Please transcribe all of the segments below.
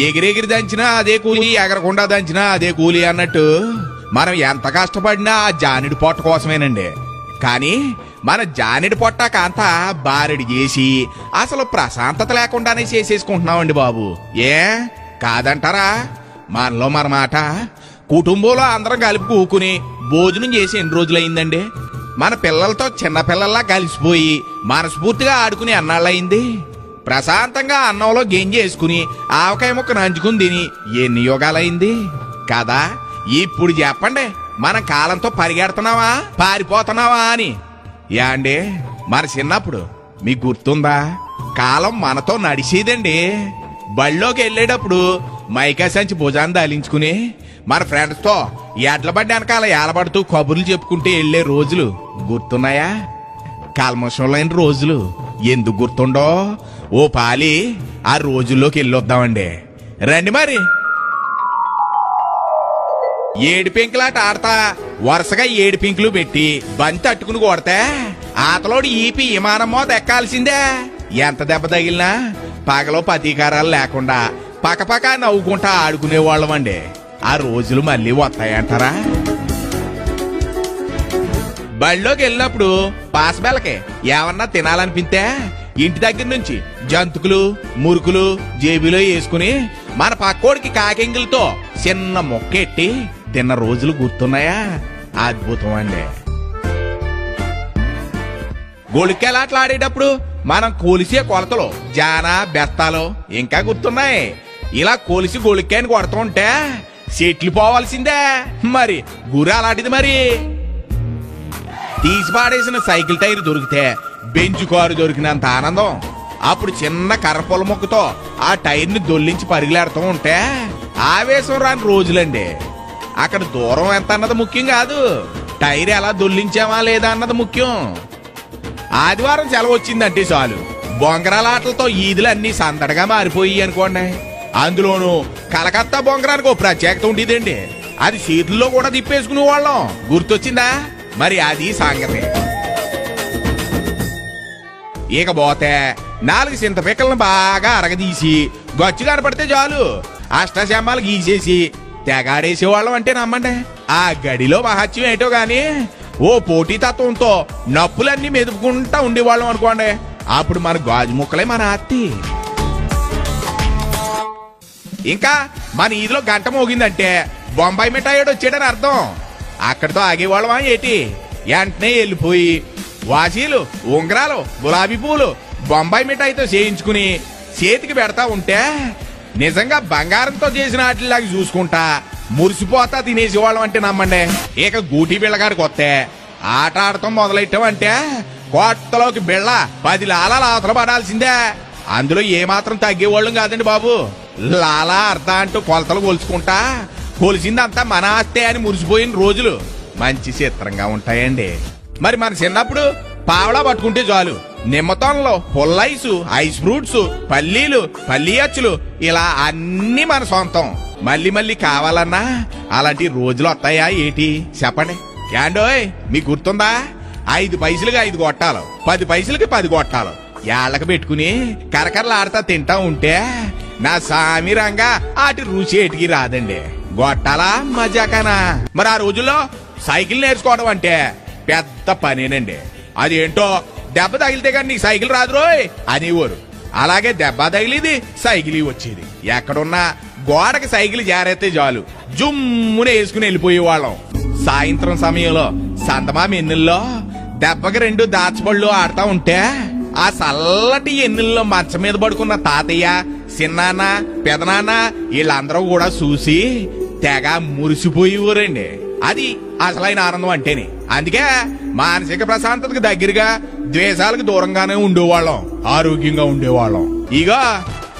ఎగిరెగిరి దంచినా అదే కూలి ఎగరకుండా దంచినా అదే కూలి అన్నట్టు మనం ఎంత కష్టపడినా ఆ జానిడి పొట్ట కోసమేనండి. కానీ మన జానిడి పొట్ట కాంత బారెడి చేసి అసలు ప్రశాంతత లేకుండానే చేసేసుకుంటున్నామండి బాబు. ఏ? కాదంటారా? మనలో మన మాట. కుటుంబంలో అందరం కలిపి కూకుని భోజనం చేసి ఎన్ని రోజులైందండి మన పిల్లలతో చిన్న పిల్లల్లా కలిసిపోయి మనస్ఫూర్తిగా ఆడుకుని అన్నాళ్ళయింది ప్రశాంతంగా అన్నంలో గెంజేసుకుని ఆవకాయ ముక్క నంచుకుని తిని ఎన్ని యుగాలైంది? కదా? ఇప్పుడు చెప్పండి మన కాలంతో పరిగెడుతున్నావా? పారిపోతున్నావా అని. యాండి మన చిన్నప్పుడు మీకు గుర్తుందా? కాలం మనతో నడిచేదండి. బళ్ళోకి వెళ్ళేటప్పుడు మైకా సంచి భుజాన్ని దాలించుకుని మన ఫ్రెండ్స్తో ఎడ్ల బండి వెనకాల ఏలబడుతూ కబుర్లు చెప్పుకుంటూ వెళ్ళే రోజులు గుర్తున్నాయా? కల్మషం లేని రోజులు. ఎందుకు గుర్తుండో? ఓ పాలి ఆ రోజుల్లోకి వెళ్ళొద్దామండి. రండి మరి. ఏడు పెంకులాట ఆడతా. వరుసగా ఏడు పింకులు పెట్టి బంతి అట్టుకుని కొడితే ఆతలోడు ఈపి విమానం మోత ఎక్కాల్సిందే. ఎంత దెబ్బ తగిలినా పగలో పతీకారాలు లేకుండా పక్కపక్క నవ్వుకుంటా ఆడుకునేవాళ్ళమండి. ఆ రోజులు మళ్ళీ వస్తాయంటారా? బళ్ళోకి వెళ్ళినప్పుడు పాసబెల్లకి ఏమన్నా తినాలనిపిస్తే ఇంటి దగ్గర నుంచి జంతుకులు మురుకులు జేబులో వేసుకుని మన పక్కోడికి కాకింగులతో చిన్న మొక్కెట్టి తిన్న రోజులు గుర్తున్నాయా? అద్భుతం అండి. గొలికెలాట్లు ఆడేటప్పుడు మనం కొలిసే కొలతలు జానా బెత్తాలు ఇంకా గుర్తున్నాయి. ఇలా కొలిసి గొళిక్కాయని కొడుతుంటే సెట్లు పోవాల్సిందే. మరి గురి అలాంటిది మరి. తీసి పాడేసిన సైకిల్ టైర్ దొరికితే బెంచ్ కారు దొరికినంత ఆనందం. అప్పుడు చిన్న కర్రపొల మొక్కతో ఆ టైర్ని దొల్లించి పరిగిలాడుతూ ఉంటే ఆవేశం రాని రోజులండి. అక్కడ దూరం ఎంత అన్నది ముఖ్యం కాదు. టైర్ ఎలా దొల్లించామా లేదా అన్నది ముఖ్యం. ఆదివారం సెలవు వచ్చిందంటే చాలు. బొంగరాల ఆటలతో ఈదులు అన్నీ సందడిగా మారిపోయి అనుకోండి. అందులోనూ కలకత్తా బొంగరానికి ఓ ప్రత్యేకత ఉండేదండి. అది సీట్లలో కూడా తిప్పేసుకునే వాళ్ళం గుర్తొచ్చిందా? మరి అది సంగతి. ఇక పోతే నాలుగు చింత పిక్కలను బాగా అరగదీసి గచ్చు కనపడితే చాలు. అష్టశమ్మాలు గీసేసి తెగాడేసే వాళ్ళం అంటే నమ్మండి. ఆ గడిలో మహత్యం ఏంటో గాని ఓ పోటీతత్వంతో నప్పులన్నీ మెదుపుకుంటా ఉండేవాళ్ళం అనుకోండి. అప్పుడు మన గాజు ముక్కలే మన అత్తి. ఇంకా మన ఈదిలో గంట మోగిందంటే బొంబాయి మిఠాయిడు వచ్చాడని అర్థం. అక్కడితో ఆగేవాళ్ళమా ఏటి? వెంటనే వెళ్ళిపోయి వాసీలు ఉంగరాలు గులాబీ పూలు బొంబాయి మిఠాయితో చేయించుకుని చేతికి పెడతా ఉంటే నిజంగా బంగారంతో చేసిన వాటిలాగా చూసుకుంటా మురిసిపోతా తినేసేవాళ్ళం అంటే నమ్మండి. ఇక గూటి బిళ్ళగాడికి వస్తే ఆట ఆడటం మొదలెట్టామంటే కోట్టలోకి బిళ్ళ పది లాలాలు అవతల పడాల్సిందే. అందులో ఏమాత్రం తగ్గేవాళ్ళం కాదండి బాబు. లాలా అర్థ అంటూ కొలతలు కొలుచుకుంటా కొలిసిందంతా మన ఆస్తే అని మురిసిపోయిన రోజులు మంచి చిత్రంగా ఉంటాయండి. మరి మన చిన్నప్పుడు పావలా పట్టుకుంటే చాలు. నిమ్మతోనలో పొల్లైసు ఐస్ ఫ్రూట్స్ పల్లీలు పల్లీ అచ్చులు ఇలా అన్ని మన సొంతం. మళ్ళీ మళ్ళీ కావాలన్నా అలాంటి రోజులు వస్తాయా ఏటి? చెప్పండి. ఏండోయ్ మీకు గుర్తుందా? ఐదు పైసలుగా ఐదు కొట్టాలు పది పైసలకి పది గొట్టాలు. ఏళ్ళకి పెట్టుకుని కరకరలాడతా తింటా ఉంటే నా సామిరంగా ఆటి రుచి ఏటికి రాదండి. గొట్టాలా? మజాకానా? మరి ఆ రోజుల్లో సైకిల్ నేర్చుకోవడం అంటే పెద్ద పనేనండి. అదేంటో దెబ్బ తగిలితే కానీ నీకు సైకిల్ రాదు రోయ్ అనేవారు. అలాగే దెబ్బ తగిలిది సైకిల్ వచ్చేది. ఎక్కడున్నా గోడకి సైకిల్ జారేస్తే చాలు. జుమ్మునే వేసుకుని వెళ్ళిపోయేవాళ్ళం. సాయంత్రం సమయంలో సంతమా ఎన్నుల్లో దెబ్బకి రెండు దాచబళ్ళు ఆడుతా ఉంటే ఆ చల్లటి ఎన్నుల్లో మంచం మీద పడుకున్న తాతయ్య చిన్నాన్న పెదనాన్న వీళ్ళందరూ కూడా చూసి తెగ మురిసిపోయేవారండి. అది అసలైన ఆనందం అంటేనే. అందుకే మానసిక ప్రశాంతతకు దగ్గరగా ద్వేషాలకు దూరంగానే ఉండేవాళ్ళం. ఆరోగ్యంగా ఉండేవాళ్ళం. ఇగో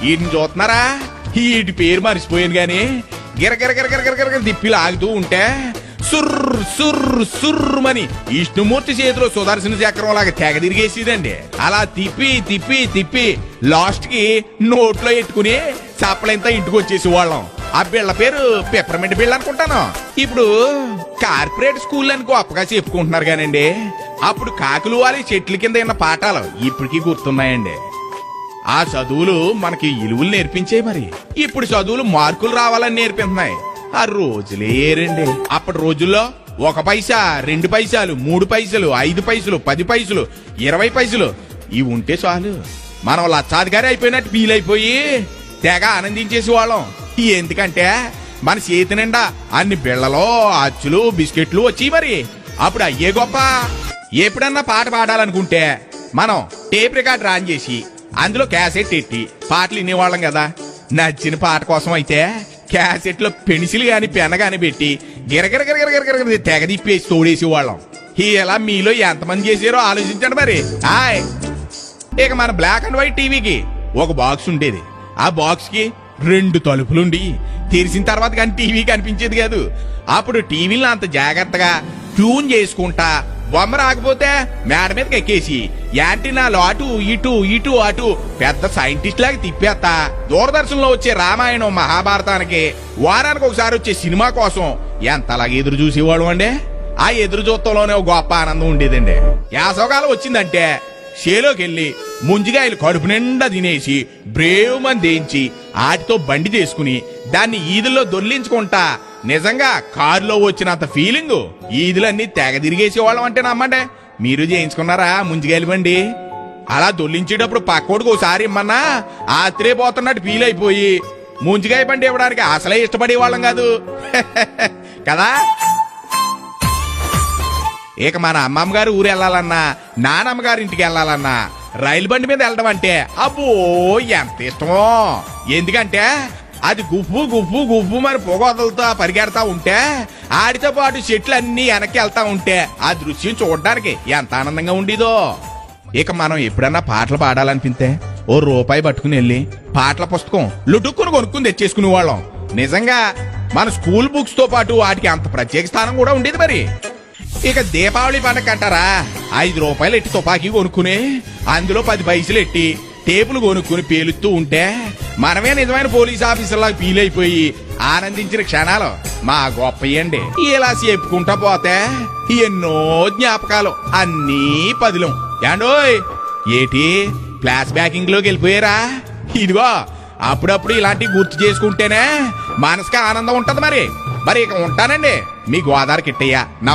వీటిని చూస్తున్నారా? వీటి పేరు మర్చిపోయాను గాని గిరగిర తిప్పి లాగుతూ ఉంటే సుర్రు సుర్రు సుర్రుమని విష్ణుమూర్తి చేతిలో సుదర్శన చక్రం లాగా తెగ తిరిగేసేదండి. అలా తిప్పి తిప్పి తిప్పి లాస్ట్కి నోట్లో ఎట్టుకుని చప్పలంతా ఇంటికి వచ్చేసి వాళ్ళం ఆ బిళ్ళ పేరు పెప్పర్మెంట్ బిళ్ళ అనుకుంటాను. ఇప్పుడు కార్పొరేట్ స్కూల్ అని గొప్పగా చెప్పుకుంటున్నారు కానండి. అప్పుడు కాకులు వాలి చెట్ల కింద ఉన్న పాఠాలు ఇప్పటికీ గుర్తున్నాయండి. ఆ చదువులు మనకి ఇలువులు నేర్పించాయి మరి. ఇప్పుడు చదువులు మార్కులు రావాలని నేర్పిస్తున్నాయి. ఆ రోజులే ఏరండి. అప్పటి రోజుల్లో ఒక పైసా రెండు పైసలు మూడు పైసలు ఐదు పైసలు పది పైసలు ఇరవై పైసలు ఇవి ఉంటే చాలు. మనం లచ్చాధికారి అయిపోయినట్టు ఫీల్ అయిపోయి తెగ ఆనందించేసి వాళ్ళం ఎందుకంటే మన చేతి నిండా అన్ని బిళ్ళలో అచ్చులు బిస్కెట్లు వచ్చి మరి. అప్పుడు అయ్యే గొప్ప. ఎప్పుడన్నా పాట పాడాలనుకుంటే మనం టేప్ రికార్డ్ రాన్ చేసి అందులో క్యాసెట్ ఎట్టి పాటలు వినేవాళ్ళం కదా. నచ్చిన పాట కోసం అయితే క్యాసెట్లో పెన్సిల్ గాని పెన్ గాని పెట్టి గిరగిర తెగ తిప్పేసి తోడేసేవాళ్ళం ఇలా మీలో ఎంతమంది చేసారో ఆలోచించండి మరి హాయ్ ఇక మన బ్లాక్ అండ్ వైట్ టీవీకి ఒక బాక్స్ ఉండేది ఆ బాక్స్కి రెండు తలుపులుండి. తెరిచిన తర్వాత కానీ టీవీ కనిపించేది కాదు. అప్పుడు టీవీలను అంత జాగ్రత్తగా ట్యూన్ చేసుకుంటా బొమ్మ రాకపోతే మేడ మీదకి ఎక్కేసి యాంటీనాలు అటు ఇటు ఇటు అటు పెద్ద సైంటిస్ట్ లాగా తిప్పేస్తా. దూరదర్శన్లో వచ్చే రామాయణం మహాభారతానికి వారానికి ఒకసారి వచ్చే సినిమా కోసం ఎంతలాగా ఎదురు చూసేవాడు అండి? ఆ ఎదురు చూస్తలోనే ఒక గొప్ప ఆనందం ఉండేదండి. యాసవకాలం వచ్చిందంటే షేలోకి వెళ్ళి ముంజిగాయలు కడుపు నిండా తినేసి బ్రేవ్ దేయించి ఆటితో బండి చేసుకుని దాన్ని ఈదుల్లో దొర్లించుకుంటా నిజంగా కారులో వచ్చినంత ఫీలింగ్. ఈదులన్నీ తెగ తిరిగేసేవాళ్ళం అంటే నమ్మంటే మీరు చేయించుకున్నారా ముంజిగాయలు బండి? అలా దొల్లించేటప్పుడు పక్కోడికి ఒకసారి ఇమ్మన్నా ఆత్రేపోతున్నట్టు ఫీల్ అయిపోయి ముంజిగాయ బండి ఇవ్వడానికి అసలే ఇష్టపడేవాళ్ళం కాదు. కదా? ఇక మన అమ్మమ్మ గారు ఊరు వెళ్ళాలన్నా నానమ్మ గారి ఇంటికి వెళ్ళాలన్నా రైలు బండి మీద వెళ్ళడం అంటే అబ్బో ఎంత ఇష్టమో. ఎందుకంటే అది గుప్పు గుప్పు గుప్పు మరి పొగోదలతో పరిగెడతా ఉంటే ఆడితో పాటు చెట్లు అన్ని వెనక్కి వెళ్తా ఉంటే ఆ దృశ్యం చూడడానికి ఎంత ఆనందంగా ఉండేదో. ఇక మనం ఎప్పుడన్నా పాటలు పాడాలనిపిస్తే ఓ రూపాయి పట్టుకుని వెళ్ళి పాటల పుస్తకం లుటుక్కుని కొనుక్కుని తెచ్చేసుకునే వాళ్ళం నిజంగా మన స్కూల్ బుక్స్తో పాటు వాటికి అంత ప్రత్యేక స్థానం కూడా ఉండేది మరి. ఇక దీపావళి పండగ అంటారా? ఐదు రూపాయలు ఎట్టి తుపాకీ కొనుక్కుని అందులో పది పైసలు ఎట్టి టేపులు కొనుక్కుని పేలుతూ ఉంటే మనమే నిజమైన పోలీస్ ఆఫీసర్లాగా ఫీల్ అయిపోయి ఆనందించిన క్షణాలు మా గొప్పయండి ఇలా చెప్పుకుంటా పోతే ఎన్నో జ్ఞాపకాలు అన్నీ పదిలం. ఏండోయ్ ఏటి ఫ్లాష్ బ్యాకింగ్లోకి వెళ్ళిపోయారా? ఇదిగో అప్పుడప్పుడు ఇలాంటివి గుర్తు చేసుకుంటేనే మనసుకి ఆనందం ఉంటది మరి. మరి ఇక ఉంటానండి. మీ గోదావరి కిట్టయ్యా. నా